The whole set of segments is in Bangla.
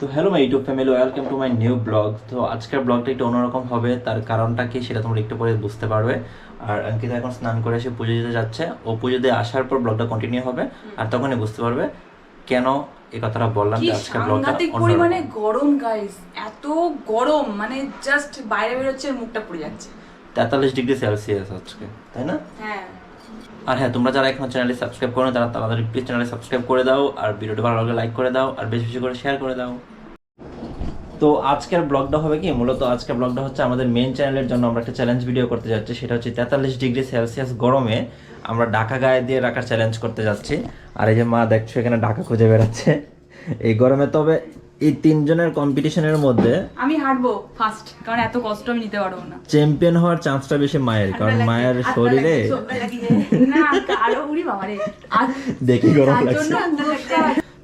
তো hello my YouTube family welcome to my new blog তো আজকের ব্লগটা একটু অন্যরকম হবে তার কারণটা কি সেটা তোমরা একটু পরে বুঝতে পারবে। আর অঙ্কিতা এখন স্নান করে এসে পুজো দিতে যাচ্ছে। ও পুজো দিয়ে আসার পর ব্লগটা কন্টিনিউ হবে আর তখনই বুঝতে পারবে কেন এই কথাটা বললাম যে আজকের ব্লগটা পরিমাণে গরম গাইস এত গরম মানে জাস্ট বাইরে বেরোচ্ছে মুখটা পুড়ে যাচ্ছে। তেতাল্লিশ ডিগ্রি সেলসিয়াস আজকে তাই না? হ্যাঁ। আর হ্যাঁ তোমরা যারা এখনও চ্যানেলে সাবস্ক্রাইব করো তারা তাড়াতাড়ি প্লিজ চ্যানেলে সাবস্ক্রাইব করে দাও, আর ভিডিওটা ভালো লাগলে লাইক করে দাও, আর বেশি বেশি করে শেয়ার করে দাও। তো আজকের ব্লগটা হবে কি? মূলত আজকের ব্লগটা হচ্ছে আমাদের মেন চ্যানেলের জন্য আমরা একটা চ্যালেঞ্জ ভিডিও করতে যাচ্ছি, সেটা হচ্ছে তেতাল্লিশ ডিগ্রি সেলসিয়াস গরমে আমরা ঢাকা গায়ে দিয়ে রাখার চ্যালেঞ্জ করতে যাচ্ছি। আর এই যে মা দেখছ এখানে ঢাকা খুঁজে বেড়াচ্ছে। এই গরমে তবে এই তিনজনের কম্পিটিশনের মধ্যে আমি হারবো ফার্স্ট কারণ এত কষ্ট আমি নিতে পারব না। চ্যাম্পিয়ন হওয়ার চান্সটা বেশি মায়ের কারণ মায়ের শরীরে দেখি গরম লাগছে।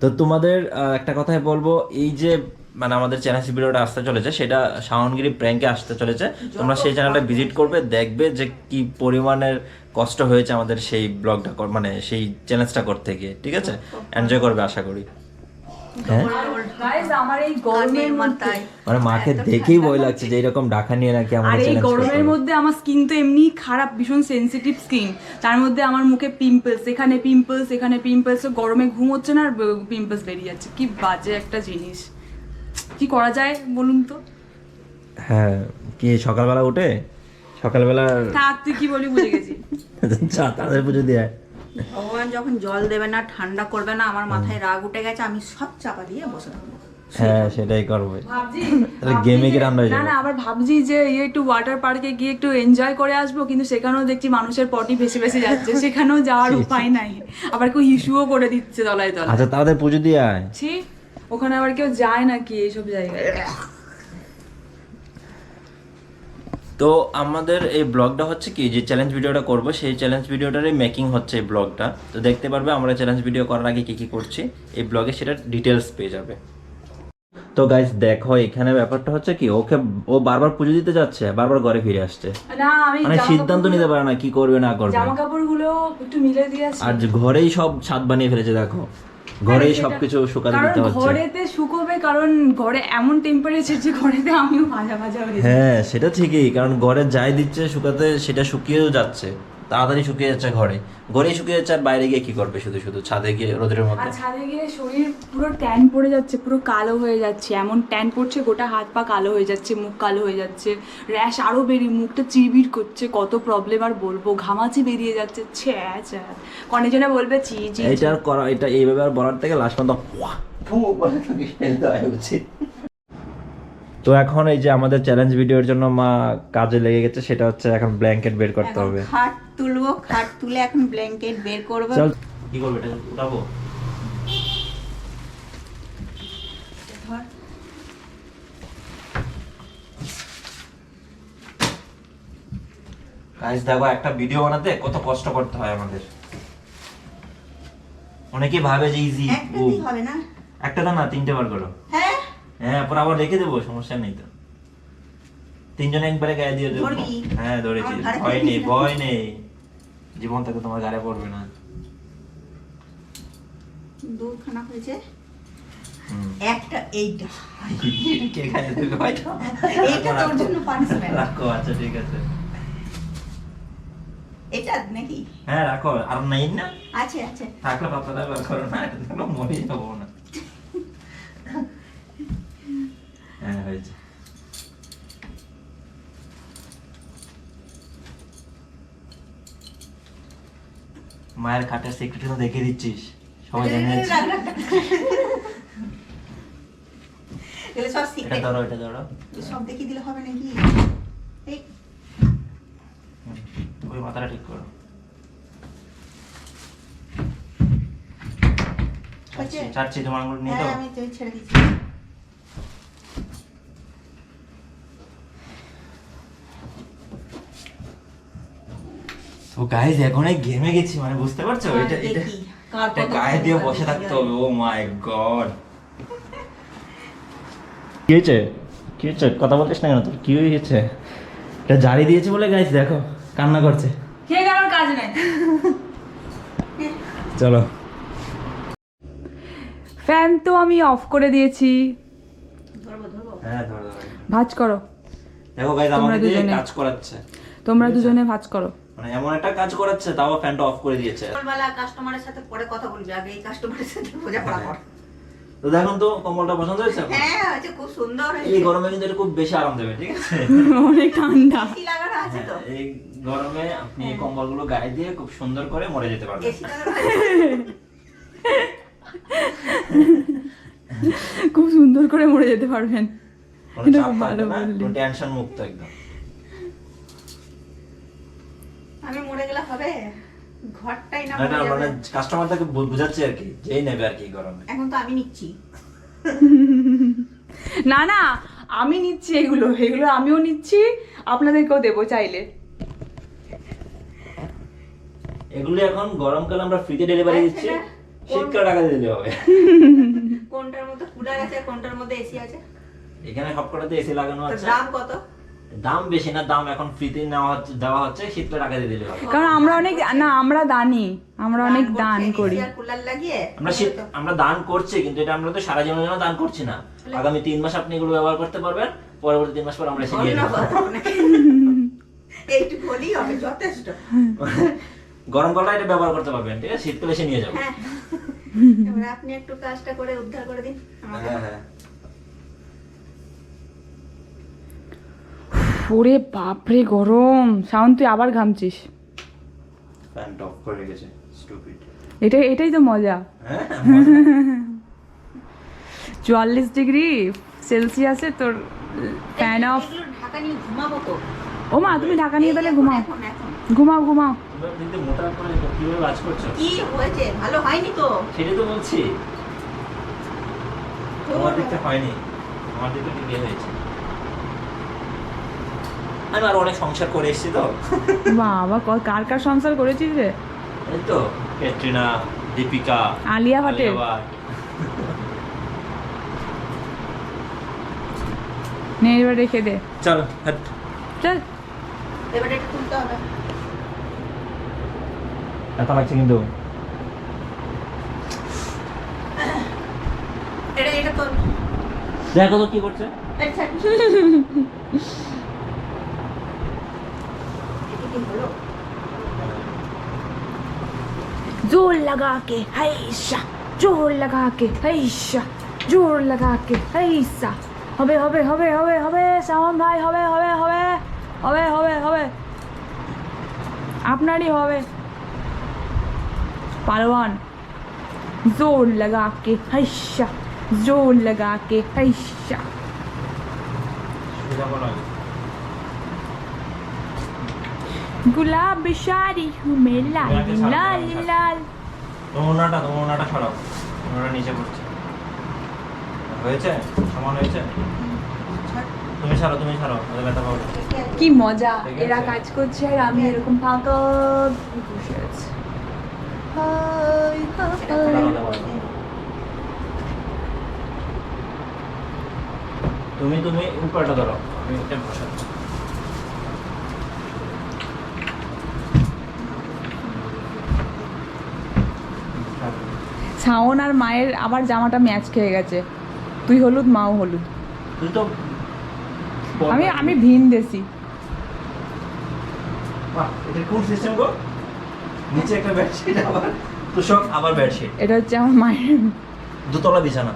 তো তোমাদের একটা কথাই বলব এই যে মানে আমাদের চ্যানেল ভিডিওটা আসতে চলেছে সেটা শাওনগিরি প্র্যাঙ্কে আসতে চলেছে। তোমরা সেই চ্যানেলটা ভিজিট করবে দেখবে যে কি পরিমাণের কষ্ট হয়েছে আমাদের সেই ব্লগটা মানে সেই চ্যালেঞ্জটা করতে গিয়ে ঠিক আছে? এনজয় করবে আশা করি। মানে মাকে দেখেই ভয় লাগছে যে এরকম ঢাকা নিয়ে নাকি আর এই গরমের মধ্যে আমার স্কিন তো এমনি খারাপ ভীষণ সেনসিটিভ স্কিন তার মধ্যে আমার মুখে পিম্পলস এখানে পিম্পলস এখানে পিম্পলস গরমে ঘুম হচ্ছে না আর পিম্পলস বেরিয়ে যাচ্ছে। কি বাজে একটা জিনিস। কি করা যায় বলুন তো? হ্যাঁ কি সকালবেলা উঠে? সকালবেলা থাক তুই কি বলি বুঝে গেছি। চা তাদের পুজো দিয়ে আয়। ভগবান যখন জল দেবে না ঠান্ডা করবে না আমার মাথায় রাগ উঠে গেছে আমি সব চাপা দিয়ে বসে থাকব। হ্যাঁ সেটাই করব। তাহলে গেমে কি রান্না না না আবার ভাবছি যে ইয়ে একটু ওয়াটার পার্কে গিয়ে একটু এনজয় করে আসব কিন্তু সেখানেও দেখছি মানুষের পটি ভেসে ভেসে যাচ্ছে সেখানেও যাওয়ার উপায় নাই। আবার কেউ ইস্যুও করে দিচ্ছে তলায় তলায়। আচ্ছা তাদের পুজো দিয়ে আয়। ছি ওখানে আবার কেউ যায় নাকি এইসব জায়গায়? তো আমাদের এই ব্লগটা হচ্ছে কি যে চ্যালেঞ্জ ভিডিওটা করব সেই চ্যালেঞ্জ ভিডিওটারই মেকিং হচ্ছে এই ব্লগটা। তো দেখতে পারবে আমরা চ্যালেঞ্জ ভিডিও করার আগে কি কি করছি এই ব্লগে সেটা ডিটেলস পেয়ে যাবে। তো গাইজ দেখো এখানে ব্যাপারটা হচ্ছে কি ওকে ও বারবার পুজো দিতে যাচ্ছে বারবার ঘরে ফিরে আসছে। না আমি মানে সিদ্ধান্ত নিতে পারে না কি করবে না করবে। জামা কাপড়গুলো একটু মিলে দিয়ে আর ঘরেই সব ছাদ বানিয়ে ফেলেছে দেখো। ঘরেই সবকিছু শুকাতে দিতে হচ্ছে ঘরেতে শুকোবে কারণ ঘরে এমন টেম্পারেচার যে ঘরেতে আমিও ভাজা ভাজা হয়ে। হ্যাঁ সেটা ঠিকই কারণ ঘরে যাই দিচ্ছে শুকাতে সেটা শুকিয়েও যাচ্ছে তাড়াতাড়ি শুকিয়ে যাচ্ছে ঘরে। ঘরে শুকিয়ে যাচ্ছে আর বাইরে গিয়ে কি করবে শুধু শুধু ছাদে গিয়ে রোদের মধ্যে? ছাদে গিয়ে শরীর পুরো ট্যান পড়ে যাচ্ছে পুরো কালো হয়ে যাচ্ছে। এমন ট্যান পড়ছে গোটা হাত পা কালো হয়ে যাচ্ছে মুখ কালো হয়ে যাচ্ছে। র্যাশ আরও বেরিয়ে মুখটা চিরবির করছে কত প্রবলেম আর বলব। ঘামাচি বেরিয়ে যাচ্ছে ছ্যা ছ্যা কনেজনে বলবে চি চি আর করা এটা এইভাবে আর বলার থেকে লাস্ট পর্যন্ত ফু বলে দেওয়া উচিত। তো এখন এই যে আমাদের চ্যালেঞ্জ ভিডিওর জন্য মা কাজে লেগে গেছে সেটা হচ্ছে এখন ব্ল্যাঙ্কেট বের করতে হবে। খাট তুলবো খাট তুলে এখন ব্ল্যাঙ্কেট বের করব। চল। কি করবে এটা? উঠাবো? গাইস দেখো একটা ভিডিও বানাতে কত কষ্ট করতে হয় আমাদের। অনেকেই ভাবে যে ইজি একটা দিয়ে হবে না? একটা তো না তিনটে বার করো। হ্যাঁ হ্যাঁ পর আবার রেখে দেবো সমস্যা নেই তো। তিনজনে একবারে গায়ে দিয়ে দেবো। হ্যাঁ ধরেছি। ভয় নেই ভয় নেই। জীবন থেকে তোমার গাড়ে পড়বে না। দুখানা হয়েছে। একটা এইটা। কে খাইয়ে দেবে? হয়তো এইটা তোর জন্য পানিশমেন্ট রাখো আচ্ছা ঠিক আছে। এটা নাকি? হ্যাঁ রাখো। আর নাই না। আছে আছে। থাকলে পাতলা বার করো না এটা মরে যাব না হ্যাঁ হয়েছে। মায়ের খাটের সিক্রেট তো দেখে দিচ্ছিস। সবাই জানে এটা ধরো এটা ধরো। সব দেখিয়ে দিলে হবে নাকি? ওই মাথাটা ঠিক করো? ছাড়ছি, তোমার আঙুল নিয়ে হ্যাঁ দাও। আমি তো ছেড়ে দিচ্ছি। তো গাইজ এখন এই গেমে গেছি মানে বুঝতে পারছ? হ্যাঁ, এটা এটা কার এটা গায়ে দিয়ে বসে থাকতে হবে ও মাই গড কি হয়েছে? কি হয়েছে? কথা বলছিস না কেন তোর? কি হয়েছে? এটা জারি দিয়েছে বলে গাইজ দেখো কান্না করছে। কে আমার কাজ নেই? চলো। ফ্যান তো আমি অফ করে দিয়েছি। হ্যাঁ ধরো ধরো। ভাজ করো। দেখো গাইজ তোমরা আমাকে দুজনে। কাজ করাচ্ছে। তোমরা দুজনে ভাজ করো। মানে এমন একটা কাজ করাচ্ছে তাও ফ্যানটা অফ করে দিয়েছে। সকালবেলা কাস্টমারের সাথে পরে কথা বলবি আগে এই কাস্টমারের সাথে বোঝাপড়া কর তো দেখুন তো কম্বলটা পছন্দ হয়েছে হ্যাঁ আছে খুব সুন্দর এই গরমে কিন্তু এটা খুব বেশি আরাম দেবে ঠিক আছে? অনেক ঠান্ডা। এসি লাগানো আছে তো। হ্যাঁ, এই গরমে আপনি এই কম্বলগুলো গায়ে দিয়ে খুব সুন্দর করে মরে যেতে পারবেন। খুব সুন্দর করে মরে যেতে পারবেন। কোনো এটা চাপ খুব ভালো না কোনো টেনশন মুক্ত একদম। আমি মরে গেলে হবে? ঘরটাই না না, মানে কাস্টমারটাকে বুঝাচ্ছি আর কি যেই নেবে আর কি গরমে। এখন তো আমি নিচ্ছি। না না আমি নিচ্ছি এগুলো এগুলো আমিও নিচ্ছি আপনাদেরকেও দেবো চাইলে। এগুলো এখন গরমকালে আমরা ফ্রিতে ডেলিভারি দিচ্ছি শীতকালে টাকা দিলে হবে। কোনটার মধ্যে কুলার আছে কোনটার মধ্যে এসি আছে? এখানে সবকটাতে এসি লাগানো আছে। দাম কত? দাম বেশি না দাম এখন ফ্রিতে নেওয়া হচ্ছে দেওয়া হচ্ছে শীতকালে টাকা দিয়ে দিলে কারণ আমরা অনেক না আমরা দানি আমরা অনেক দান করি। আমরা শীত আমরা দান করছি কিন্তু এটা আমরা তো সারা জীবনের জন্য দান করছি না। আগামী তিন মাস আপনি এগুলো ব্যবহার করতে পারবেন পরবর্তী তিন মাস পর আমরা এসে অনেক। এইটুকু হলেই হবে যথেষ্ট। গরমকালে এটা ব্যবহার করতে পারবেন ঠিক আছে? শীতকালে এসে নিয়ে যাব। হ্যাঁ। আপনি একটু কাজটা করে উদ্ধার করে দিন হ্যাঁ হ্যাঁ। ওরে বাপরে গরম। শাওন তুই আবার ঘামছিস? ফ্যানটা অফ করে রেখেছে স্টুপিড এটা এটাই তো মজা। হ্যাঁ চুয়াল্লিশ ডিগ্রি সেলসিয়াসে তোর ফ্যান অফ ঢাকা নিয়ে ঘুমাবো তো। ও মা তুমি ঢাকা নিয়ে তাহলে ঘুমাও। ঘুমাও ঘুমাও। তোমরা দিদি মোটা করে কীভাবে কাজ করছ? কি হয়েছে? ভালো হয়নি তো। সেটাই তো বলছি। তোমার দিকটা হয়নি। আমার দিকটা বিয়ে হয়েছে। আমি আরও অনেক সংসার করে এসেছি তো। বাবা কার কার সংসার করেছিস রে? এই তো ক্যাটরিনা দীপিকা আলিয়া ভাটের? নে এবার রেখে দে। চল হাট। চল। এবারে এটা তুলতে হবে। লাগছে কিন্তু। এটা এটা তো দেখো তো কি করছে। আচ্ছা। जोर लगा के हैशा जोर लगा के हैशা জোর লাগা কে हैशा হবে হবে হবে হবে হবে সামন ভাই হবে হবে হবে হবে হবে হবে আপনারই হবে পারওয়ান जोर लगा के हैशा जोर लगा के हैशा গুলাব শাড়ি হুমে লাল লাল লাল তোমার ওনাটা ছাড়ো ওনাটা নিচে পড়ছে। হয়েছে? সমান হয়েছে? তুমি ছাড়ো তুমি ছাড়ো। ওদের ব্যথা পাবো। কি মজা। এরা কাজ করছে আর আমি এরকম ফাঁকা বসে আছি। তুমি তুমি উপরটা ধরো। আমি এটা বসাচ্ছি। শাওন আর মায়ের আবার জামাটা ম্যাচ খেয়ে গেছে। তুই হলুদ মাও হলুদ। আমি আমি ভিন দেশি। এটা কোন সিস্টেম গো? নিচে একটা বেডশিট আবার তোষক আবার বেডশিট এটা হচ্ছে আমার মায়ের। দুতলা বিছানা।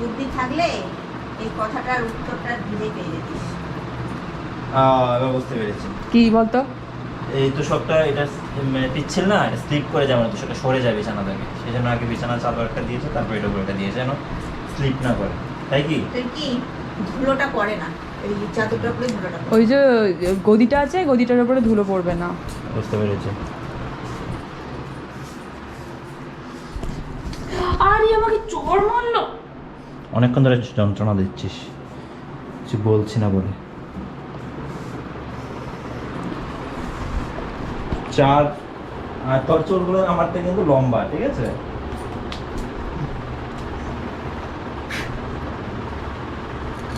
বুদ্ধি থাকলে এই কথাটার উত্তরটা পেয়ে যেতিস। বুঝতে পেরেছি। কি বলতো? এই তোষকটা এটা মানে পিচ্ছিল না স্লিপ করে যাবে না তোষকটা সরে যায় বিছানা থেকে। সেই জন্য আগে বিছানা চাদর একটা দিয়েছে তারপর এটা উপরে একটা দিয়েছে যেন স্লিপ না করে। তাই কি? তুই কি? ধুলোটা পড়ে না। এই চাদরটা পরে ধুলোটা ওই যে গদিটা আছে গদিটার উপরে ধুলো পড়বে না। বুঝতে পেরেছি। আরে আমাকে চোর মারলো। অনেকক্ষণ ধরে যন্ত্রণা দিচ্ছিস। কিছু বলছি না বলে। চার আর তোর চুলগুলো আমার থেকে কিন্তু লম্বা ঠিক আছে?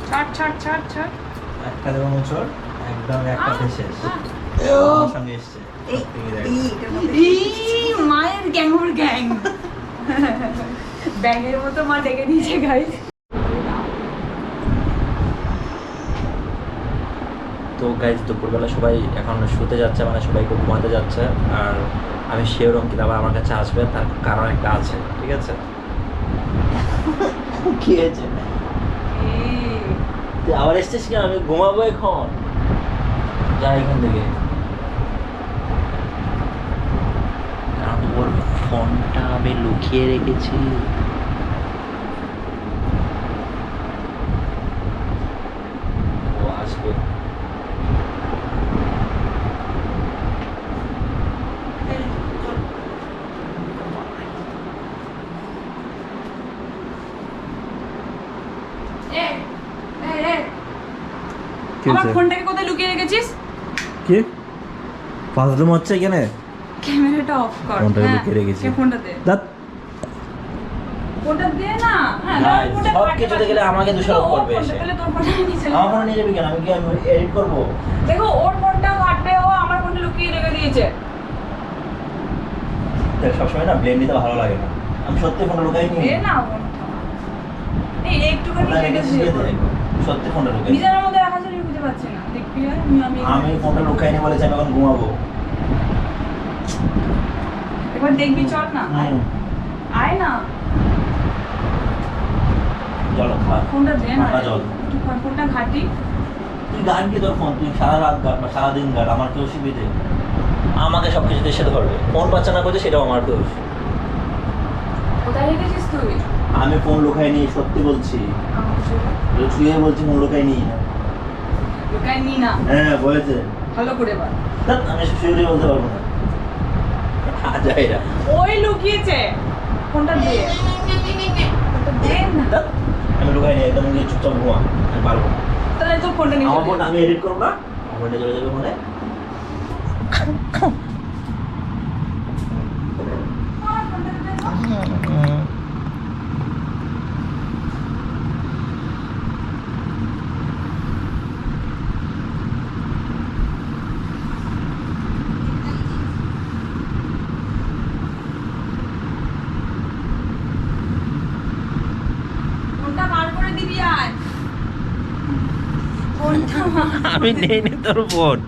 ছাড় ছাড় ছাড় ছাড়। একটা দেবো মোচর একদম একটাতে শেষ আমার সঙ্গে এসছে ই মায়ের গ্যাং ওর গ্যাং। ব্যাগের মতো মা ডেকে দিয়েছে গাই তো গাইজ দুপুরবেলা সবাই এখন শুতে যাচ্ছে মানে সবাই একটু ঘুমাতে যাচ্ছে আর আমি শিওর অঙ্কিত আবার আমার কাছে আসবে তার কারণ একটা আছে ঠিক আছে? কি হয়েছে? আবার এসছিস কেন? আমি ঘুমাবো এখন। যা এখান থেকে। কারণ ওর ফোনটা আমি লুকিয়ে রেখেছি ও আসবে আমার ফোনটাকে কোথায় লুকিয়ে রেখেছিস? কি? ফাজলুম হচ্ছে এখানে? ক্যামেরাটা অফ কর ফোনটাকে হ্যাঁ, লুকিয়ে রেখেছি। ফোনটা দে। দাঁত। ফোনটা দে না। হ্যাঁ সব কিছুতে গেলে আমাকে দোষারোপ করবে এসে। পেলে তোর ফোনটা নিয়ে চলে আমার ফোনে নিয়ে যাবি কেন? আমি কি এডিট করব? দেখো ওর ফোনটা ঘাটবে ও আমার ফোনটা লুকিয়ে রেখে দিয়েছে। দেখ সবসময় না ব্লেম নিতে ভালো লাগে না। আমি সত্যি ফোনটা লুকাই নি। না এই একটুখানি কেটে দিয়ে সত্যি ফোনটা লুকাই নি। বিছানার মধ্যে পাচ্ছি না। দেখবি আর আমি আমি আমি ফোনটা লুকাই নি বলেছি আমি এখন ঘুমাবো। দেখবি চল না আয়। না। খা। ফোনটা দে না। জল ফোনটা ঘাটি। তুই গান কি তোর ফোন? তুই সারা রাত গান বা সারাদিন গান আমার কি অসুবিধে আমাকে সব কিছুতে এসে ধরবে ফোন বাচ্চা না করছে সেটাও আমার দোষ। কোথায় রেখেছিস তুই? আমি ফোন লুকাই নি সত্যি বলছি। শুয়ে বলছি ফোন লুকাই নি লুকাই নি না। হ্যাঁ বলেছে। ভালো করে বল। আমি শিউরি বলতে পারব না। ওই লুকিয়েছে। ফোনটা দে। ফোনটা দে আমি লুকাই নি একদম গিয়ে চুপচাপ ঘুমা আমি পারব। তাহলে তোর ফোনটা নিয়ে আমার আমি এডিট করব না? আমার ফোনটা চলে যাবে আমার ফোনটা দে না। ফোনটা বার করে দিবি আয় ফোনটা আমি নেই নি তোর ফোন।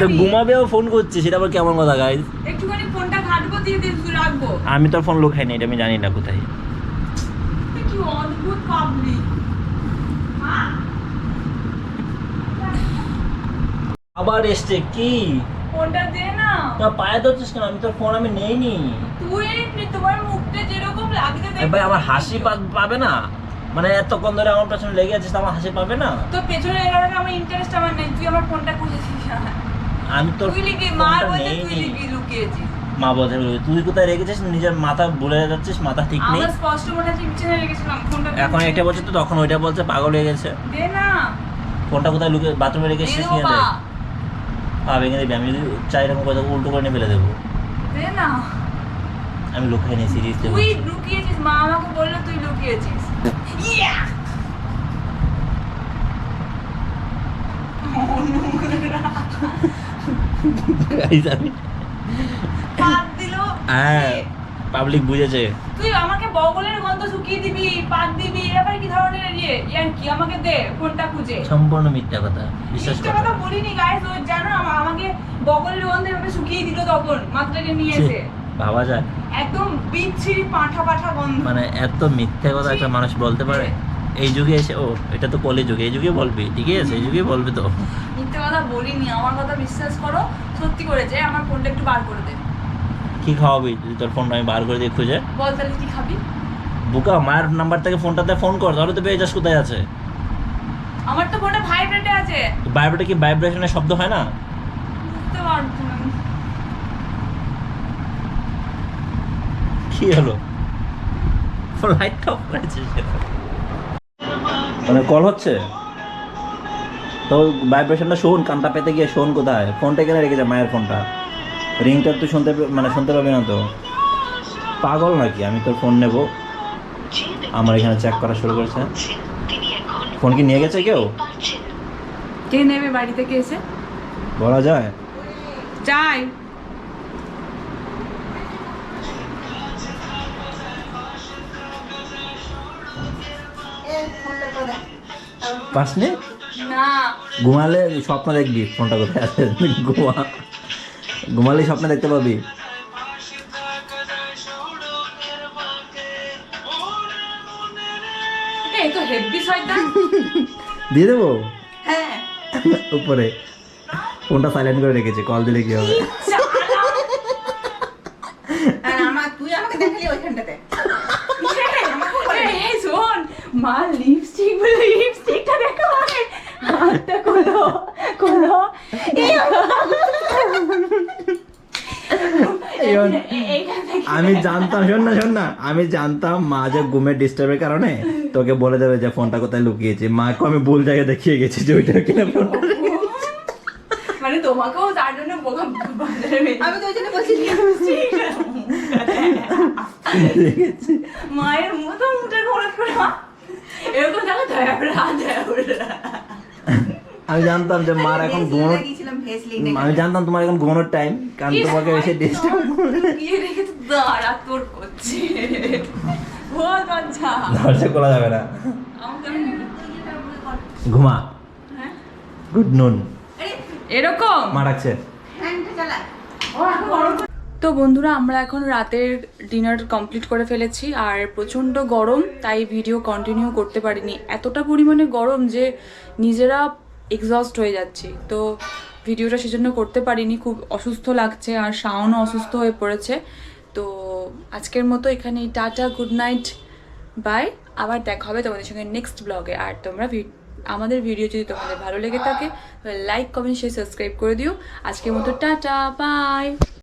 তো ঘুমাবেও ফোন করছে সেটা আবার কেমন কথা গাইজ একটুখানি ফোনটা ঘাটবো দিয়ে দিয়ে রাখব। আমি তোর ফোন লুকাই নি এটা আমি জানি না কোথায়। কি অদ্ভুত পাবলিক। আবার এসছে কি? ফোনটা দে না। তোমার পায়ে ধরছিস কেন? আমি তোর ফোন আমি নেই নি তুই তোমার মুখটা যেরকম লাগছে ভাই আমার হাসি পাবে না? মানে এতক্ষণ ধরে আমার পেছনে লেগে আছিস তো আমার হাসি পাবে না? তো পেছনে এগারে আমার ইন্টারেস্ট আমার নেই তুই আমার ফোনটা খুঁজেছিস আমি তোর তুই লিখি মা বলতে তুই। লিখি লুকিয়েছিস। মা বলতে তুই কোথায় রেখেছিস? নিজের মাথা ভুলে যাচ্ছিস মাথা ঠিক নেই। আমার স্পষ্ট মনে হচ্ছে বিছানায় রেখেছিলাম ফোনটা এখন এটা বলছে তো তখন ওইটা বলছে পাগল হয়ে গেছে। দে না। ফোনটা কোথায় লুকে বাথরুমে রেখেছিস নিয়ে। দেখ। পা। ভেঙে দিবি আমি যদি চাই এরকম কথা উল্টো করে নিয়ে ফেলে দেবো। দে না। আমি লুকাই নি সিরিয়াসলি তুই লুকিয়েছিস মা আমাকে বলল তুই লুকিয়েছিস। হ্যাঁ পাবলিক বুঝেছে। তুই আমাকে বগলের গন্ধ শুকিয়ে দিবি পাত দিবি এবার কি ধরনের ইয়ে ইয়ার কি আমাকে দে ফোনটা খুঁজে সম্পূর্ণ মিথ্যা কথা। বিশ্বাস মিথ্যে কথা বলিনি গাইস ও জানো আমাকে বগলের গন্ধ এভাবে শুকিয়ে দিল তখন। মাত্রাকে নিয়ে এসে। ভাবা যায়? একদম বিচ্ছিরি পাঁঠা পাঁঠা গন্ধ। মানে এত মিথ্যা কথা একটা মানুষ বলতে পারে? এই যুগে এসে ও এটা তো কলি যুগে এই যুগে বলবি? ঠিকই আছে এই যুগে বলবি তো। মিথ্যে কথা বলিনি আমার কথা বিশ্বাস করো সত্যি আমার ফোনটা একটু বার করে দে। কি খাওয়াবি? যদি তোর ফোনটা আমি বার করে দিয়ে খুঁজে। বল তাহলে কি খাবি? বুকা মায়ের নাম্বার থেকে ফোনটাতে ফোন কর তাহলে তো পেয়ে যাস কোথায় আছে। আমার তো ফোনটা ভাইব্রেটে আছে। ভাইব্রেটে কি ভাইব্রেশনের শব্দ হয় না? বুঝতে পারছি না। কি হলো? লাইট অফ করেছিস মানে কল হচ্ছে? তো ভাইব্রেশনটা শোন কানটা পেতে গিয়ে শোন কোথায়? ফোনটা এখানে রেখেছে মায়ের ফোনটা রিংটা তুই শুনতে মানে শুনতে পাবি না তো। পাগল নাকি? আমি তোর ফোন নেব। আমার এখানে চেক করা শুরু করেছে। ফোন কি নিয়ে গেছে কেউ? কে নেবে বাড়ি থেকে এসে? বলা যায়? যাই পাসনি? ঘুমালে স্বপ্ন দেখবি ফোনটা কোথায় আছে? ঘুমা। ঘুমালে স্বপ্ন দেখতে পাবি। দিয়ে দেবো? হ্যাঁ। উপরে। ফোনটা সাইলেন্ট করে রেখেছে কল দিলে কি হবে? তুই আমাকে দেখালি ওইখানটাতে এই, এই শোন মা লিপস্টিক বলে লিপস্টিকটা দেখো আগে হাতটা খোলো খোলো এবার এইখান থেকে আমি জানতাম শোন না শোন না আমি জানতাম মা যে ঘুমের ডিস্টার্বের কারণে তোকে বলে দেবে যে ফোনটা কোথায় লুকিয়েছে। মাকে আমি ভুল জায়গায় দেখিয়ে গেছি যে ওইটা কিনা ফোনটা মানে তোমাকেও তার জন্য বোকা আমি তো ওই জন্য বলছি মায়ের মতো মুখে খরচ করে এরকম দেখো দেবরা দেবরা আমি জানতাম যে মার এখন ঘুমানোর আমি জানতাম তোমার এখন ঘুমানোর টাইম কারণ তোমাকে এসে ডিস্টার্ব গিয়ে রেখে তো দাঁড়া তোর করছে। ভোর বাচ্চা দরজা খোলা যাবে না। ঘুমা। হ্যাঁ? গুড নুন এরকম? মা ডাকছে। তো বন্ধুরা আমরা এখন রাতের ডিনার কমপ্লিট করে ফেলেছি আর প্রচণ্ড গরম তাই ভিডিও কন্টিনিউ করতে পারিনি। এতটা পরিমাণে গরম যে নিজেরা এক্সস্ট হয়ে যাচ্ছি। তো ভিডিওটা সেজন্য করতে পারিনি, খুব অসুস্থ লাগছে আর শাওনও অসুস্থ হয়ে পড়েছে। তো আজকের মতো এখানেই টাটা গুড নাইট বাই আবার দেখা হবে তোমাদের সঙ্গে নেক্সট ব্লগে আর তোমরা আমাদের ভিডিও যদি তোমাদের ভালো লেগে থাকে লাইক কমেন্ট শেয়ার সাবস্ক্রাইব করে দিও। আজকের মতো টাটা বাই